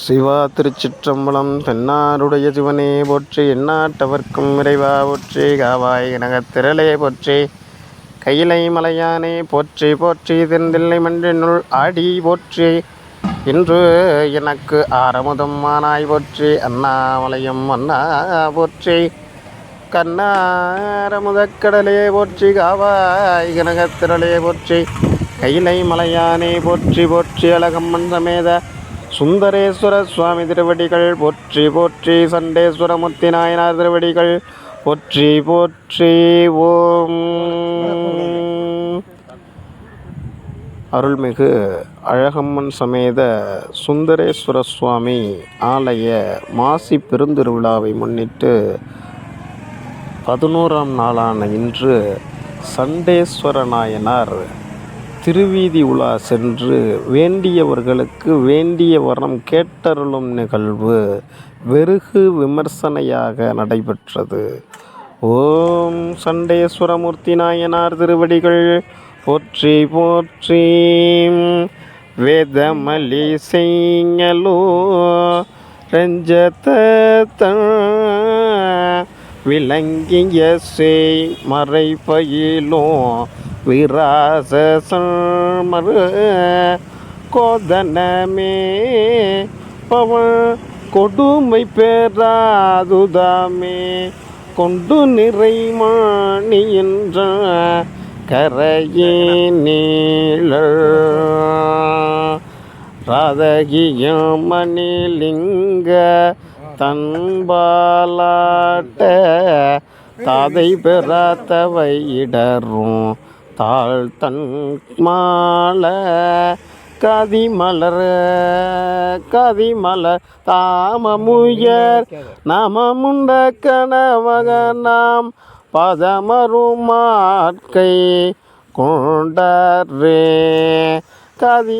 சிவா திருச்சிற்றம்பலம் தென்னாருடைய சிவனே போற்றி எண்ணாட்டவர்க்கும் இறைவா போற்றி காவாய் நகத்திரளே போற்றி கையிலை மலையானே போற்றி போற்றி தென்தில்லை மன்றினுள் ஆடி போற்றி இன்று எனக்கு ஆரமுதம் மானாய் போற்றி அண்ணாமலையும் அண்ணா போற்றி கண்ணாரமுதக்கடலே போற்றி காவாய் கனகத்திரளே போற்றி கையிலை மலையானே போற்றி போற்றி அழகம்மன் சமேத சுந்தரேஸ்வர சுவாமி திருவடிகள் போற்றி போற்றி சண்டேஸ்வரமுத்தி நாயனார் திருவடிகள் போற்றி போற்றி ஓம். அருள்மிகு அழகம்மன் சமேத சுந்தரேஸ்வர சுவாமி ஆலய மாசி பெருந்திருவிழாவை முன்னிட்டு பதினோராம் நாளான இன்று சண்டேஸ்வர நாயனார் திருவீதி உலா சென்று வேண்டியவர்களுக்கு வேண்டிய வரம் கேட்டருளும் நிகழ்வு வெறுகு விமர்சனையாக நடைபெற்றது. ஓம் சண்டேஸ்வரமூர்த்தி நாயனார் திருவடிகள் போற்றி போற்றி. வேதமலி செய்யலோ ரஞ்சத்த விளங்கிய செய் மறைபயிலும் விராச மறு கோதனமே பவன் கொடுமை பெறாதுதாமே. கொண்டு நிறைமாணி என்ற கரையே நீழல். ராதகியம் மணிலிங்க தன்பாலாட்ட தாதை பெறாத்தவை இடரும். தாழ் தன் மால கதிமலர் கதிமலர் தாமமுயர். நாமமுண்ட கனவக நாம் பதமருமாட்கை கொண்டரே. கதி